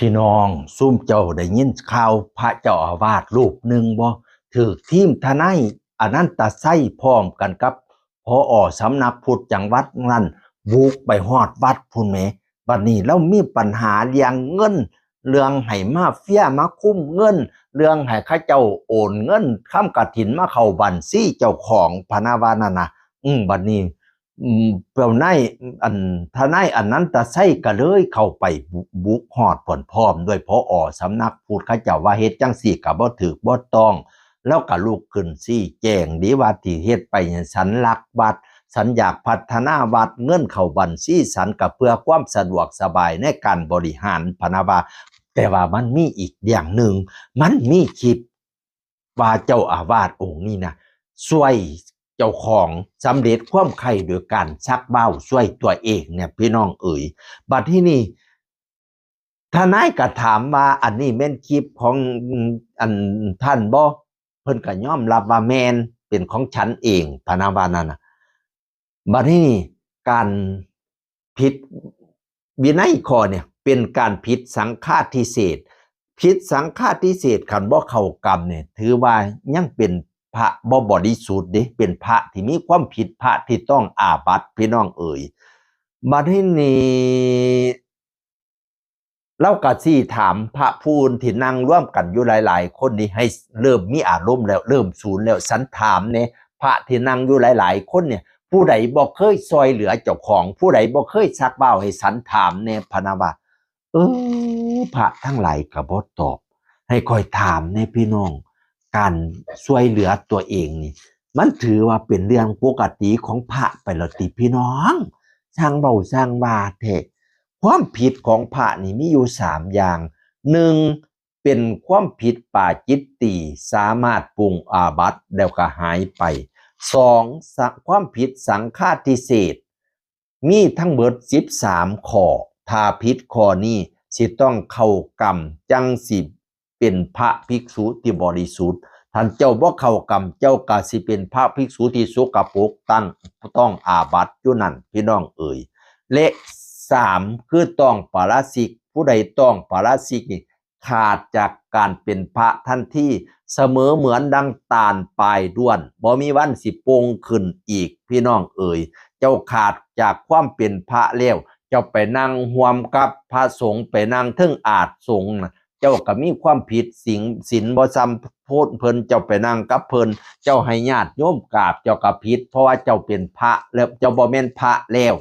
พี่น้องซุ่มเจ้าได้ยินข่าวพระเจ้าอาวาสรูปหนึ่งบ่ถือทีมทนายอนันตไส้พร้อมกันกับพออสำนักพุทธจังหวัดนั้นบุกไปฮอดวัดพุ่นแหมบัดนี้เรามีปัญหาเรื่องเงิน เรื่องให้มาเฟียมาคุ้มเงิน เรื่องให้ข้าเจ้าโอนเงินค้ำกฐินมาเข้าบัญชีเจ้าของพนาวานานะอืมบัดนี้ เปล่านอันทนายอันนั้นตะไส้ก็เลยเข้าไปบุกฮอดผลพร้อมด้วยพออสำนักพูดเขาเจ้าว่าเฮ็ดจังสี่ก็บ่ถูกบ่ต้อง แล้วก็ลูกขึ้นซี่แจ้งดีว่าที่เฮ็ดไปเนี่ยฉันรักวัดฉันอยากพัฒนาวัดเงินเข้าบัญชีฉันก็เพื่อความสะดวกสบายในการบริหารพนาวาแต่ว่ามันมีอีกอย่างหนึ่ง มันมีคลิปว่าเจ้าอาวาสองค์นี้นะช่วย เจ้าของสำเร็จความไข่โดยการชักเบ้าช่วยตัวเองเนี่ยพี่น้องเอ๋ยบัดที่นี่ทนายก็ถามว่าอันนี้แม่นคลิปของอันท่านบ่เพิ่นก็ยอมรับว่าแมนเป็นของฉันเองพนาวานั่นนะบัดที่นี่การผิดวินัยข้อเนี่ยเป็นการผิดสังฆาทิเศษผิดสังฆาทิเศษขันบ่เข้ากรรมเนี่ยถือว่ายังเป็น พระบ่บริสุทธิ์เด้เป็นพระที่มีความผิดพระที่ต้องอาบัติพี่น้องเอ่ยบัดที่นี้เราก็สี่ถามพระพูนที่นั่งร่วมกันอยู่หลาย ๆ คนนี้ให้เริ่มมีอารมณ์แล้วเริ่มศูนย์แล้วสันถามเนี่ยพระที่นั่งอยู่หลาย ๆ คนเนี่ย ผู้ใดบ่เคยซอยเหลือเจ้าของ ผู้ใดบ่เคยชักเบ้าให้สันถามเนี่ยพะนาว่าเออพระทั้งหลายก็บ่ตอบ ให้คอยถามในพี่น้อง การช่วยเหลือตัวเองนี่ มันถือว่าเป็นเรื่องปกติของพระไปแล้วติพี่น้องช่างเบาช่างบาเถะความผิดของพระนี่มีอยู่สามอย่างหนึ่งเป็นความผิดป่าจิตตีสามารถปรุงอาบัติแล้วก็หายไปสองสความผิดสังฆาทิเศษ มีทั้งเบิดสิบสามข้อถ้าผิดข้อนี้สิต้องเข้ากรรมจังสิบ เป็นพระภิกษุที่บริสุทธิ์ท่านเจ้าบ่เข้ากรรมเจ้ากาสิเป็นพระภิกษุที่สุกปกตั้งต้องอาบัติอยู่นั่นพี่น้องเอ่ยและสามคือต้องปาราสิก ผู้ใดต้องปาราสิกนี่ขาดจากการเป็นพระทันที่เสมอเหมือนดังตาลปลายด้วนบ่มีวันสิโปงขึ้นอีกพี่น้องเอ่ยเจ้าขาดจากความเป็นพระแล้วเจ้าไปนั่งห่วมกับพระสงฆ์ไปนั่งทึ่งอาจสงฆ์น่ะ จ้าก็มีความผิดสิงศีลบ่ซ้ำโพดเพิ่นเจ้าไปนั่งกับเพิ่นเจ้าให้ญาติโยมกราบเจ้าก็ผิด เพราะว่าเจ้าเป็นพระแล้วเจ้าบ่แม่นพระแล้ว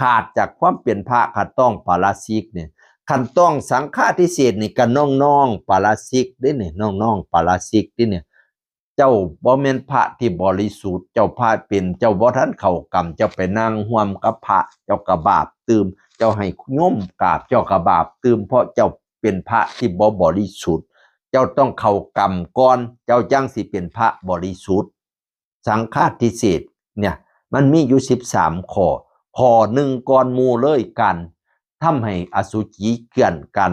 ขาดจากความเป็นพระขัดต้องปาราชิกเนี่ยขันต้องสังฆาทิเศษนี่กันน้องๆปาราชิกด้เนี่ยน้องๆปาราชิกด้เนี่ยเจ้าบ่แม่นพระที่บริสุทธิ์เจ้าพระเป็นเจ้าบ่ทันเข้ากรรมเจ้าไปนั่งห่วมกับพระเจ้ากระบาปตืมเจ้าให้โยมกราบเจ้ากระบาปตืมเพราะเจ้า เป็นพระที่บ่บริสุทธิ์ เจ้าต้องเข้ากรรมก่อน เจ้าจังสิเป็นพระบริสุทธิ์ สังฆาทิเศษเนี่ยมันมีอยู่13ข้อข้อหนึ่งก่อนมูเลยกันทำให้อสุจิเกลื่อนกัน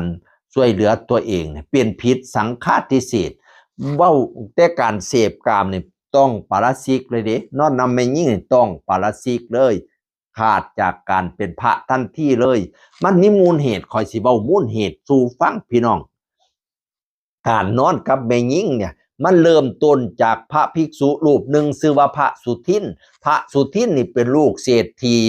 ช่วยเหลือตัวเองเนี่ยนพิษสังฆาทิเศษเว้าแต่การเสพกามเนี่ยต้องปาราชิกเลยเด้นอนนำไม่ยิ่งนี่ต้องปาราชิกเลย ขาดจากการเป็นพระทันทีเลย มันมีมูลเหตุคอยสิเบ้ามูลเหตุสู่ฟังพี่น้อง การนอนกับแม่ยิ่งเนี่ยมันเริ่มต้นจากพระภิกษุรูปหนึ่งชื่อว่าพระสุทิน พระสุทินนี่เป็นลูกเศรษฐี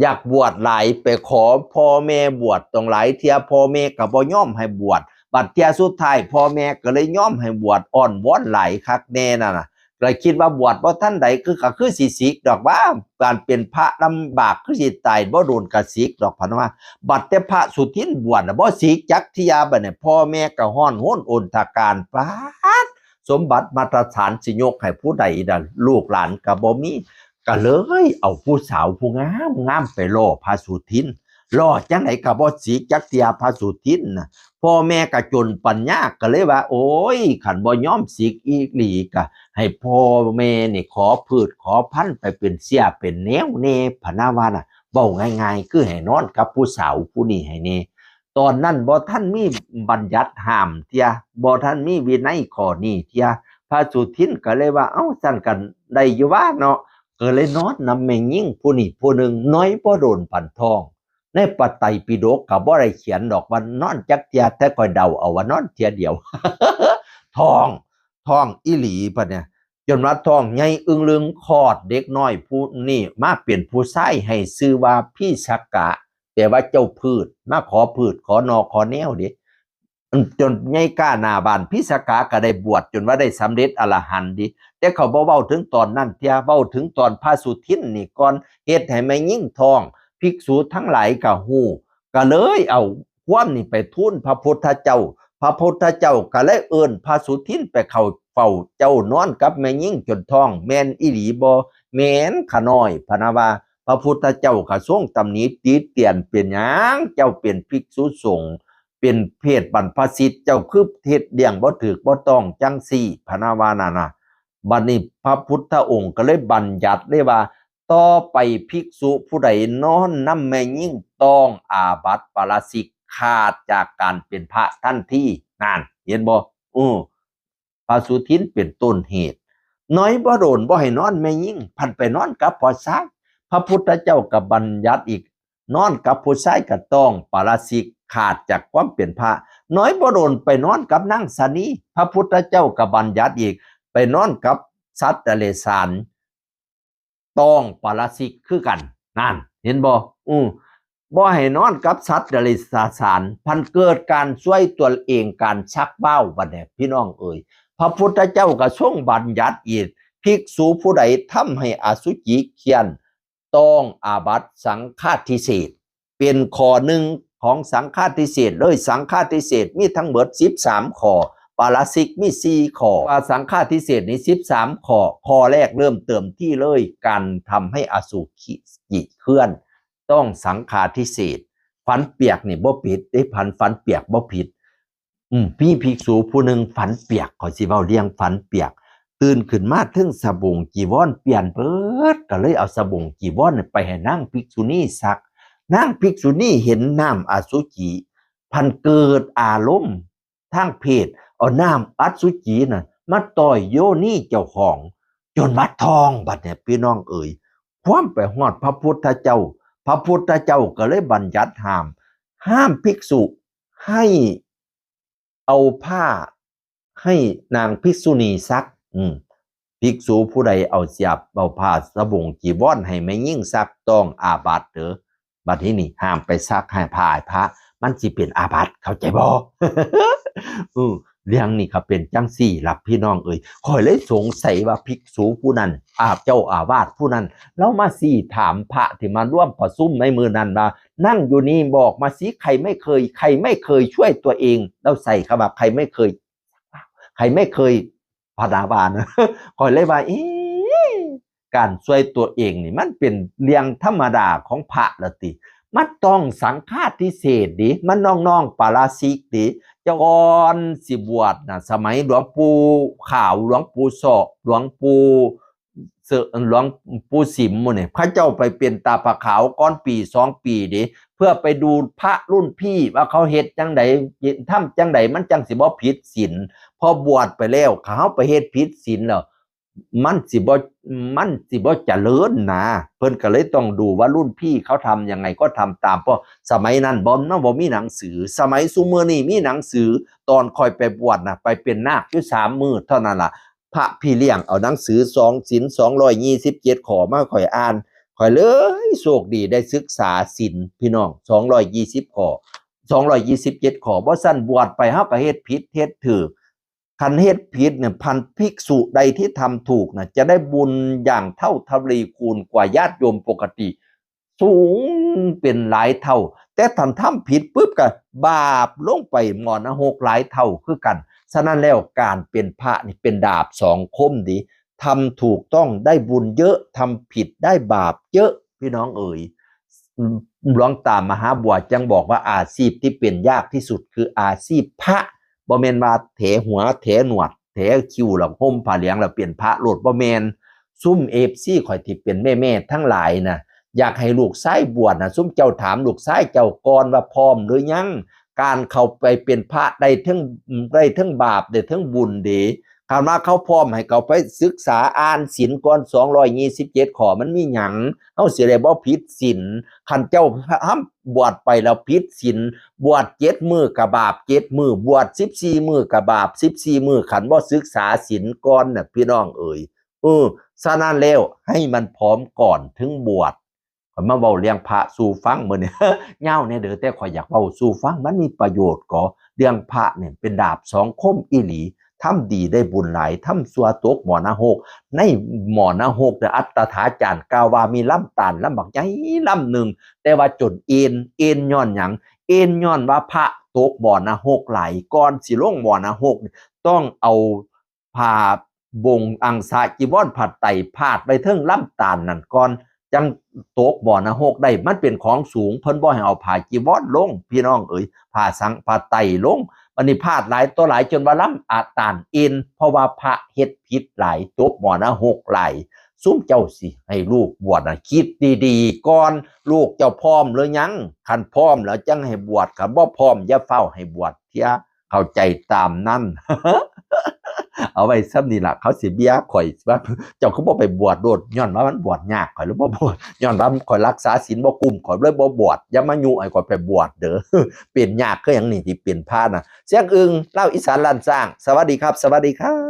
อยากบวชหลายไปขอพ่อแม่บวชตรงหลายเทียพ่อแม่ก็บ่ยอมให้บวชบัดเทียสุดท้ายพ่อแม่ก็เลยย่อมให้บวชอ่อนวอนไหลายคักแน่น่ะนะ เลยคิดว่าบวชบ่ท่านใดคือก็คือสิสิกดอกว่าการเป็นพระลำบากคือสิตายบ่โดนกระสิกดอกพันว่าบัดแต่พระสุทินบวชนะบ่สิกจักทิยาบัดเนี่ยพ่อแม่ก็ฮ้อนโหนอนทาการปาดสมบัติมาตรฐานสิยกให้ผู้ใดน่ะลูกหลานก็บ่มีก็เลยเอาผู้สาวผู้งามงามไปล่อพระสุทิน ล่อจังไหนก็บ่สิกจักทิยาพระสุทินนะพ่อแม่ก็จนปัญญาก็เลยว่า โอ้ย ขันบ่ยอมสิกอีกหลีก็ให้พ่อแม่นี่ขอพืชขอพันไปเป็นเสียเป็นแนวเนพนาวาน่ะเว้าง่ายๆ คือให้นอนกับผู้สาวผู้นี้ให้เนตอนนั้นบ่ท่านมีบัญญัติห้ามเทียบ่ท่านมีวินัยข้อนี้เทียพระสุทินก็เลยว่าเอ้าสั่นกันได้อยู่ว่าเนาะก็เลยนอนนำแม่ยิ่งผู้นี้ผู้หนึ่งน้อยบ่โดนปันทอง ในปไตยปิฎกกับว่าไรเขียนดอกว่านอนจักเทียแต่คอยเดาเอาว่านอนเทียเดียวทองทองอีหลีปะเนี่ยจนว่าทองใหญ่อึงลึงคอดเด็กน้อยผู้นี่มาเปลี่ยนผู้ชายให้ชื่อว่าพี่ชักกะแต่ว่าเจ้าพืชมาขอพืชขอนอขอแนวดิจนใหญ่กล้าหนาบานพี่ชักกะก็ได้บวชจนว่าได้สำเร็จอรหันต์ดิแต่เขาบ่เว้าถึงตอนนั้นเทียเว้าถึงตอนพระสุทินนี่ก่อนเฮ็ดให้แม่ยิ่งทอง ภิกษุทั้งหลายก็ฮู้ก็เลยเอาความนี่ไปทูลพระพุทธเจ้า พระพุทธเจ้าก็เลยเอิ้นพระสุทินไปเข้าเฝ้าเจ้านอนกับแม่ยิ่งจนท้อง แม่นอีหลีบ่แม่นขะน้อยพนะว่าพระพุทธเจ้าก็ทรงตำหนิติเตียนเป็นหยังเจ้าเป็นภิกษุสงฆ์เป็นเพศบรรพสิทธิ์เจ้าคือเทศเดียงบ่ถูกบ่ต้องจังซี่พนะว่านั่นะบัดนี้พระพุทธองค์ก็เลยบัญญัติได้ว่า ต่อไปภิกษุผู้ใดนอนน้ำแม่ยิ่งต้องอาบัติปาราสิกขาดจากการเป็นพระท่านที่นาน เห็นบ่อู้พระสุทินเป็นต้นเหตุ น้อยบ่โดนบ่ให้นอนแม่ยิ่งพันไปนอนกับพ่อชายพระพุทธเจ้าก็บัญญัติอีก นอนกับผู้ชายก็ต้องปาราสิกขาดจากความเป็นพระ น้อยบ่โดนไปนอนกับนางสานีพระพุทธเจ้าก็บัญญัติอีก ไปนอนกับสัตว์เดรัจฉาน ต้องปาราสิกคือกันนั่นเห็นบ่อือบ่ให้นอนกับสัตว์เดรัจฉานพันเกิดการช่วยตัวเองการชักเบ้าบัดเนี่ยพี่น้องเอ่ยพระพุทธเจ้าก็ทรงบัญญัติอีกภิกษุผู้ใดทำให้อสุจิเคียน ต้องอาบัตสังฆาทิเศษเป็นข้อหนึ่งของสังฆาทิเศษเลยสังฆาทิเศษมีทั้งหมด13ข้อ ปาราสิกมีสี่ขอปาสังฆาทิเศษนี้สิบสามขอข้อแรกเริ่มเติมที่เลยการทำให้อสุขิจิตเคลื่อน ต้องสังฆาทิเศษฝันเปียกนี่บ่ผิดได้พันฝันเปียกบ่ผิด อืมพี่ภิกษุผู้หนึ่งฝันเปียกขอสิเว้าเลี้ยงฝันเปียก ตื่นขึ้นมาถึงสบงจีวรเปลี่ยนเปิดก็เลยเอาสบงจีวรนี่ไปให้นางภิกษุณีซักนางภิกษุณีเห็นน้ำอสุจิพันเกิดอารมณ์ทางเพศ เอาน้ำอัดสุจีน่ะมาต่อยโยนี่เจ้าของ จนวัดทองบัดเนี่ยพี่น้องเอ๋ยความไปฮอดพระพุทธเจ้า พระพุทธเจ้าก็เลยบัญญัติห้าม ห้ามภิกษุให้เอาผ้าให้นางภิกษุณีซัก อืมภิกษุผู้ใดเอาเสียบเอาผ้าสบงจีวรให้ไม่ยิ่งซักต้องอาบัตเด้อบัดนี้นี่ห้ามไปซักให้ผ้าให้พระ มันสิเป็นอาบัตเข้าใจบ่อือ เรื่องนี้ก็เป็นจังสี่ล่ะพี่น้องเอ่ยคอยเลยสงสัยว่าภิกษุผู้นั้น อาบเจ้าอาวาสผู้นั้นแล้วมาสี่ถามพระที่มาร่วมประชุมในมือนั้นว่านั่งอยู่นี่บอกมาสิใครไม่เคย ใครไม่เคยช่วยตัวเองแล้วใส่คำว่าใครไม่เคย ใครไม่เคยพนาบานคอยเลยว่าเอ๊การช่วยตัวเองนี่มันเป็นเรื่องธรรมดาของพระละติ มันต้องสังฆาทิเศษดิมันน้องๆปาราสิกดิเจ้าก่อนสิบวชนะสมัยหลวงปู่ขาวหลวงปู่ศอกหลวงปู่เหลวงปู่สิมมเนี่ยพระเจ้าไปเป็นตาปะขาวก้อนปีสองปีดิเพื่อไปดูพระรุ่นพี่ว่าเขาเฮ็ดจังใดทำจังใดมันจังสิบ่ผิดศีลพอบวชไปแล้วเขาไปเฮ็ดผิดศีลแล้ว มันสิบ่มันสิบ่เจริญนะเพิ่นก็เลยต้องดูว่ารุ่นพี่เขาทำยังไงก็ทำตามเพราะสมัยนั้นบ่เนาะบ่มีหนังสือ สมัยซุมื้อนี้มีหนังสือตอนคอยไปบวชนะไปเป็นนาคอยู่สามมือเท่านั้นล่ะ พระพี่เลี้ยงเอาหนังสือสองศีล227ขอมาข่อยอ่านข่อยเลยโชคดีได้ศึกษาศีลพี่น้อง220ขอ227ขอบ่ซั่นบวชไปเฮาก็เฮ็ดผิดเฮ็ดถูก คันเฮ็ดผิดเนี่ยพันภิกษุใดที่ทำถูกนะจะได้บุญอย่างเท่าทวีคูณกว่าญาติโยมปกติ สูงเป็นหลายเท่า แต่ทำทำผิดปุ๊บก็บาปลงไปหมอนหกหลายเท่าคือกัน ฉะนั้นแล้วการเป็นพระนี่เป็นดาบสองคมดีทำถูกต้องได้บุญเยอะทำผิดได้บาปเยอะพี่น้องเอ๋ยหลวงตามมหาบัวจังบอกว่าอาชีพที่เป็นยากที่สุดคืออาชีพพระ บ่แมนว่าเถหัวเถหนวดเถคิวหลังห่มผ้าเหลืองแล้วเปลี่ยนพระโลดบ่แมนซุ่มเอฟซี่ข่อยที่เป็นแม่ๆทั้งหลายนะอยากให้ลูกไส้บวชนะซุ่มเจ้าถามลูกไส้เจ้าก่อนว่าพร้อมหรือยังการเข้าไปเป็นพระได้ทั้งได้ทั้งบาปได้ทั้งบุญดี คำว่าเขาพร้อมให้เขาไปศึกษาอ่านศีลก่อน227ขอมันมีหยังเฮาเสิได้บ่ผิดศีลคันเจ้าห้ามบวชไปแล้วผิดศีลบวช7มื้อก็บาป7มื้อบวช14มื้อก็บาป14มื้อคันบ่ศึกษาศีลก่อนน่ะพี่น้องเอ๋ยเออฉะนั้นแล้วให้มันพร้อมก่อนถึงบวชข่อยมาเว้าเรื่องพระสู่ฟังมื้อนี้ยาวแน่เด้อแต่ข่อยอยากเว้าสู่ฟังมันมีประโยชน์ก็เรื่องพระเนี่ยเป็นดาบสองคมอีหลี ทำดีได้บุญหลายทำซัวตกหมอนาโหกในหมอนาโหกแต่อัตถาจารย์กาวามีลำตาลลำบักใหญ่ลำหนึ่ง แต่ว่าจนเอ็นเอ็นย้อนหยังเอ็นย้อนว่าพระตกบ่อนาโหกไหลายก่อนสิลงบ่อนาโหกต้องเอาผ้าบงอังสาจีวรผัดไตพาดไปเทิงลำตาลนั่นก่อนจังตกบ่อนาโหกได้มันเป็นของสูงเพิ่นบ่ให้เอาผ้าจีวรลง พี่น้องเอ๋ยผ้าสังผ้าไตลง วันนี้พลาดหลายตัวหลายจนว่าล้ำอาตานเอ็นเพราะว่าพระเฮ็ดผิดหลายตบหมอนะหกหลายซุ้มเจ้าสิ ให้ลูกบวชนะคิดดีๆก่อนลูกเจ้าพร้อมหรือยังคันพร้อมแล้วจังให้บวชคันบ่พร้อมอย่าเฝ้าให้บวชเทียเข้าใจตามนั่น เอาไว้ซ้ำนี่ล่ะเขาสิเบี้ยข่อยว่าเจ้าเขาบอกไปบวชโดดย้อนว่ามันบวชยากข่อยหรือบ่บวชย้อนว่าข่อยรักษาศีลบ่กุมข่อยเลยบ่บวชอย่ามายุให้ข่อยไปบวชเด้อเปลี่ยนยากคือย่างนี้ที่เปลี่ยนพานะเสียงอึงเล่าอีสานล้านสร้าง สวัสดีครับ สวัสดีครับ